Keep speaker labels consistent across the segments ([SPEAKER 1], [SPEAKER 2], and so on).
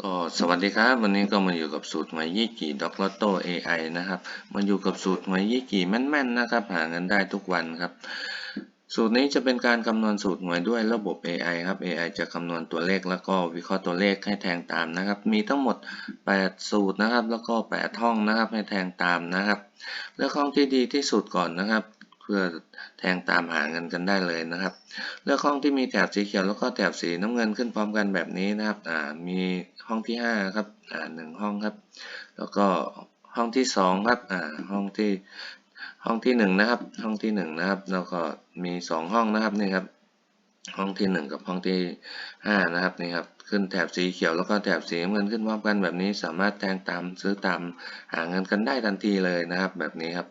[SPEAKER 1] ก็สวัสดีครับ วันนี้ก็มาอยู่กับสูตรหวยยี่กี่ด็อกลอตโต้ AI นะครับมาอยู่กับสูตรหวยยี่กี่แม่นๆนะครับ หาเงินได้ทุกวันครับ สูตรนี้จะเป็นการคำนวณสูตรหวยด้วยระบบ AI ครับ AI จะคำนวณตัวเลขแล้วก็วิเคราะห์ตัวเลขให้แทงตามนะครับ มีทั้งหมด 8 สูตรนะครับ แล้วก็ 8 ห้องนะครับให้แทงตามนะครับ เลือกห้องที่ดีที่สุดก่อนนะครับ เพื่อแทงตามหาเงินกันได้เลยนะครับ เลือกห้องที่มีแถบสีเขียวแล้วก็แถบสีน้ำเงินขึ้นพร้อมกันแบบนี้นะครับอ่ามีห้องที่ห้าครับอ่าหนึ่งห้องครับ แล้วก็ห้องที่สองครับอ่าห้องที่ห้องที่หนึ่งนะครับ ห้องที่หนึ่งนะครับ แล้วก็มีสองห้องนะครับนี่ครับห้องที่หนึ่งกับห้องที่ห้านะครับนี่ครับ ขึ้นแถบสีเขียวแล้วก็แถบสีน้ำเงินขึ้นพร้อมกันแบบนี้สามารถแทงตามซื้อตามหาเงินกันได้ทันทีเลยนะครับ แบบนี้ครับ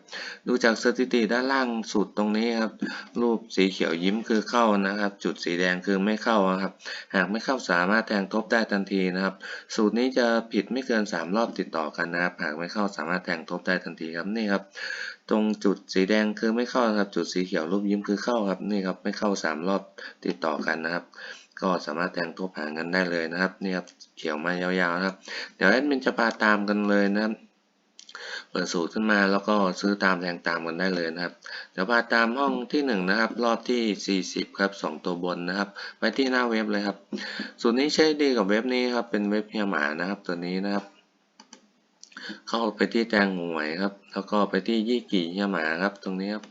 [SPEAKER 1] ดูจากสถิติด้านล่างสุดตรงนี้ครับ รูปสีเขียวยิ้มคือเข้านะครับ จุดสีแดงคือไม่เข้าครับ หากไม่เข้าสามารถแทงทบได้ทันทีนะครับ สูตรนี้จะผิดไม่เกิน 3 รอบติดต่อกันนะครับ หากไม่เข้าสามารถแทงทบได้ทันทีครับนี่ครับตรงจุดสีแดงคือไม่เข้าครับ จุดสีเขียวรูปยิ้มคือเข้าครับนี่ครับไม่เข้า 3 รอบติดต่อกันนะครับ ก็สามารถแทงทบหาเงินได้เลยนะครับนี่ครับเขียวมายาวๆนะครับ เดี๋ยวแอดมินจะพาตามกันเลยนะครับเปิดสูตรขึ้นมาแล้วก็ซื้อตามแทงตามกันได้เลยนะครับ เดี๋ยวพาตามห้องที่1นงนะครับรอบที่ 40 ครับ 2 ตัวบนนะครับ ไปที่หน้าเว็บเลยครับ สูตรนี้ใช้ดีกับเว็บนี้ครับเป็นเว็บเฮียหมานะครับตัวนี้นะครับ เข้าไปที่แตงหวยครับ แล้วก็ไปที่ยี่กี่เฮียหมาครับตรงนี้ครับ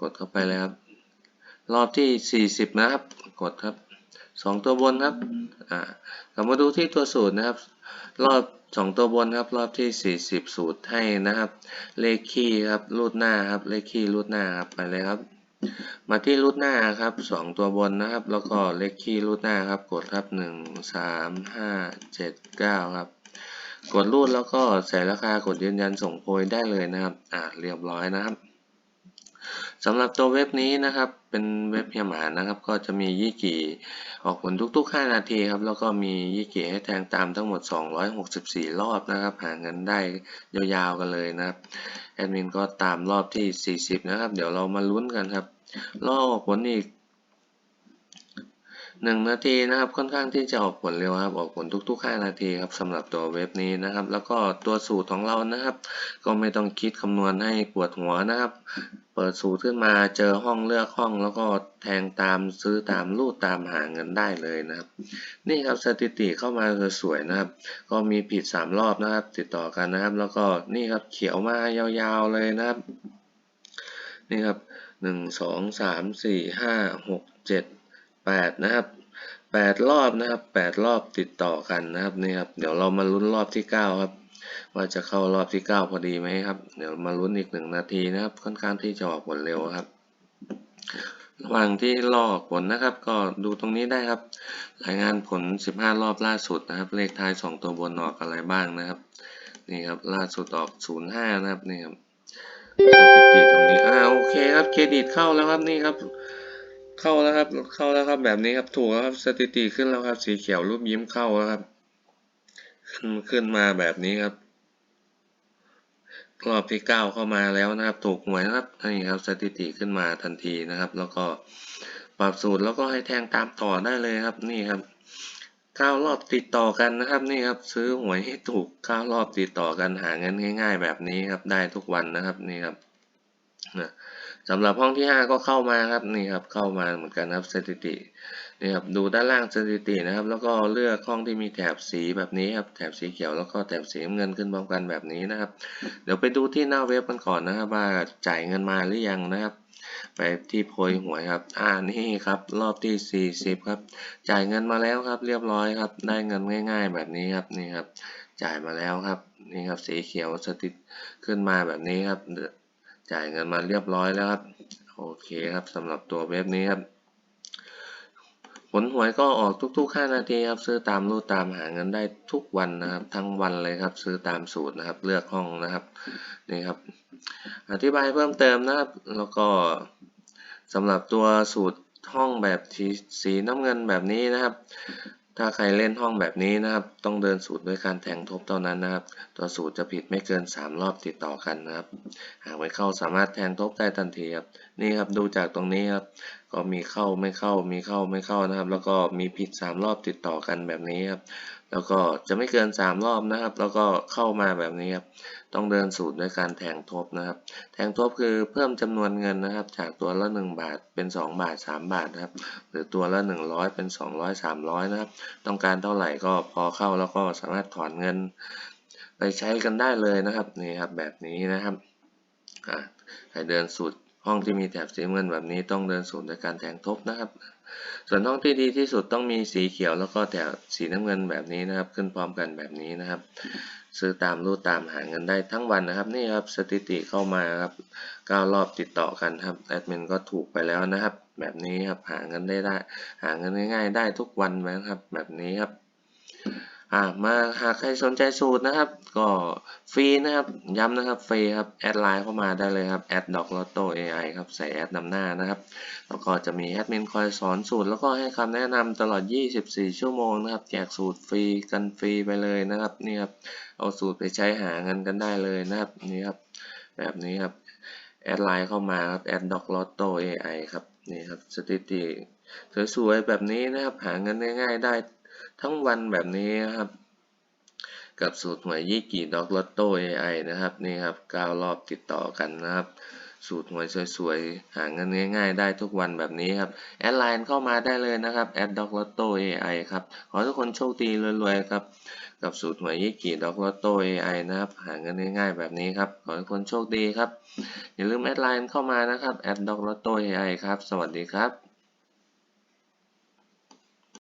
[SPEAKER 1] กดเข้าไปเลยครับ รอบที่ 40 นะครับ กดครับ 2 ตัวบนครับอ่ากลับมาดูที่ตัวสูตรนะครับ รอบ 2 ตัวบนครับ รอบที่ 40 สูตรให้นะครับ เลขคี่ครับรูดหน้าครับ เลขคี่รูดหน้าครับไปเลยครับมาที่รูดหน้าครับ 2 ตัวบนนะครับ แล้วก็เลขคี่รูดหน้าครับ กดครับ 1 3 5 7 9 ครับ กดรูดแล้วก็ใส่ราคากดยืนยันส่งโพยได้เลยนะครับ อ่าเรียบร้อยนะครับ สำหรับตัวเว็บนี้นะครับเป็นเว็บเฮียหมานะครับ ก็จะมียี่กี่ออกผลทุกๆ 5 นาทีครับแล้วก็มียี่กี่ให้แทงตามทั้งหมด 264 รอบนะครับ หาเงินได้ยาวๆกันเลยนะครับแอดมินก็ตามรอบที่ 40 นะครับ เดี๋ยวเรามาลุ้นกันครับรอบออกผลอีก หนึ่งนาทีนะครับค่อนข้างที่จะออกผลเร็วครับออกผลทุก ๆ 5 นาทีครับสำหรับตัวเว็บนี้นะครับ แล้วก็ตัวสูตรของเรานะครับ ก็ไม่ต้องคิดคำนวณให้ปวดหัวนะครับ เปิดสูตรขึ้นมาเจอห้องเลือกห้อง แล้วก็แทงตามซื้อตามรูดตามหาเงินได้เลยนะครับ นี่ครับสถิติเข้ามาสวยๆนะครับ ก็มีผิด 3 รอบนะครับ ติดต่อกันนะครับ แล้วก็นี่ครับเขียวมายาวๆเลยนะครับ นี่ครับหนึ่งสองสามสี่ห้าหกเจ็ด แปดนะครับแปดรอบนะครับแปดรอบติดต่อกันนะครับนี่ครับเดี๋ยวเรามาลุ้นรอบที่เก้าครับ ว่าจะเข้ารอบที่เก้าพอดีไหมครับ เดี๋ยวมาลุ้นอีกหนึ่งนาทีนะครับ ค่อนข้างที่จะออกผลเร็วครับ ระหว่างที่รอผลนะครับ ก็ดูตรงนี้ได้ครับ รายงานผล 15 รอบล่าสุดนะครับ เลขท้าย 2 ตัวบนออกอะไรบ้างนะครับนี่ครับล่าสุดออก 05 นะครับนี่ครับสถิติตรงนี้อ่าโอเคครับเครดิตเข้าแล้วครับนี่ครับ เข้าแล้วครับ เข้าแล้วครับ แบบนี้ครับถูกแล้วครับสถิติขึ้นแล้วครับ สีเขียวรูปยิ้มเข้าแล้วครับ ขึ้นขึ้นมาแบบนี้ครับ รอบที่เก้าเข้ามาแล้วนะครับ ถูกหวยนะครับนี่ครับสถิติขึ้นมาทันทีนะครับ แล้วก็ปรับสูตรแล้วก็ให้แทงตามต่อได้เลยครับ นี่ครับเก้ารอบติดต่อกันนะครับ นี่ครับ ซื้อหวยให้ถูกเก้ารอบติดต่อกันหาเงินง่าย ๆ แบบนี้ครับ ได้ทุกวันนะครับ นี่ครับนะ สำหรับห้องที่ห้าก็เข้ามาครับนี่ครับเข้ามาเหมือนกันครับสถิตินี่ครับดูด้านล่างสถิตินะครับ แล้วก็เลือกห้องที่มีแถบสีแบบนี้ครับแถบสีเขียวแล้วก็แถบสีเงินขึ้นพร้อมกันแบบนี้นะครับ เดี๋ยวไปดูที่หน้าเว็บกันก่อนนะครับว่าจ่ายเงินมาหรือยังนะครับ ไปที่โพยหวยครับ อ่านี่ครับรอบที่ 40 ครับ จ่ายเงินมาแล้วครับเรียบร้อยครับ ได้เงินง่าย ๆ แบบนี้ครับนี่ครับจ่ายมาแล้วครับนี่ครับสีเขียวสถิตขึ้นมาแบบนี้ครับ จ่ายเงินมาเรียบร้อยแล้วครับ โอเคครับสำหรับตัวเว็บนี้ครับ ผลหวยก็ออกทุกๆ 5 นาทีครับ ซื้อตามรูดตามหาเงินได้ทุกวันนะครับ ทั้งวันเลยครับ ซื้อตามสูตรนะครับ เลือกห้องนะครับนี่ครับ อธิบายเพิ่มเติมนะครับ แล้วก็สำหรับตัวสูตรห้องแบบสีน้ำเงินแบบนี้นะครับ ถ้าใครเล่นห้องแบบนี้นะครับ ต้องเดินสูตรด้วยการแทงทบเท่านั้นนะครับ ตัวสูตรจะผิดไม่เกิน 3 รอบติดต่อกันนะครับ หากไม่เข้าสามารถแทงทบได้ทันทีครับ นี่ครับดูจากตรงนี้ครับ ก็มีเข้าไม่เข้ามีเข้าไม่เข้านะครับ แล้วก็มีผิด 3 รอบติดต่อกันแบบนี้ครับ แล้วก็จะไม่เกินสามรอบนะครับ แล้วก็เข้ามาแบบนี้ครับ ต้องเดินสูตรด้วยการแทงทบนะครับ แทงทบคือเพิ่มจำนวนเงินนะครับ จากตัวละ 1 บาทเป็น 2 บาท 3 บาทนะครับ หรือตัวละ 100 เป็น 200 300 นะครับ ต้องการเท่าไหร่ก็พอเข้าแล้วก็สามารถถอนเงิน ไปใช้กันได้เลยนะครับนี่ครับแบบนี้นะครับอ่าใครเดินสูตร ห้องที่มีแถบสีเงินแบบนี้ต้องเดินสูตรในการแทงทบนะครับ ส่วนห้องที่ดีที่สุดต้องมีสีเขียวแล้วก็แถบสีน้ำเงินแบบนี้นะครับ ขึ้นพร้อมกันแบบนี้นะครับ ซื้อตามรูดตามหาเงินได้ทั้งวันนะครับนี่ครับสถิติเข้ามาครับ9รอบติดต่อกันครับแอดมินก็ถูกไปแล้วนะครับ แบบนี้ครับหาเงินได้ได้ หาเงินง่ายๆได้ทุกวันนะครับ แบบนี้ครับ อ่ามาหากใครสนใจสูตรนะครับ ก็ฟรีนะครับย้ำนะครับฟรีครับแอดไลน์เข้ามาได้เลยครับแอดดอกลอตโต้ AI ครับใส่แอดนำหน้านะครับแล้วก็จะมีแอดมินคอยสอนสูตร แล้วก็ให้คำแนะนำตลอด 24 ชั่วโมงนะครับ แจกสูตรฟรีกันฟรีไปเลยนะครับนี่ครับเอาสูตรไปใช้หาเงินกันได้เลยนะครับนี่ครับแบบนี้ครับแอดไลน์เข้ามาครับแอดดอกลอตโต้ AI ครับนี่ครับสถิติสวยๆแบบนี้นะครับหาเงินง่ายๆได้ ทั้งวันแบบนี้นะครับ กับสูตรหวยยี่กี่ดอกลอตโต้ AI นะครับนี่ครับ9รอบติดต่อกันนะครับ สูตรหวยสวยๆ หาเงินง่ายๆ ได้ทุกวันแบบนี้ครับ แอดไลน์เข้ามาได้เลยนะครับแอดดอกลอตโต้ AI ครับ ขอทุกคนโชคดีรวยๆครับกับสูตรหวยยี่กี่ดอกลอตโต้ AI นะครับ หาเงินง่ายๆแบบนี้ครับ ขอทุกคนโชคดีครับ อย่าลืมแอดไลน์เข้ามานะครับแอดดอกลอตโต้ AI ครับ สวัสดีครับ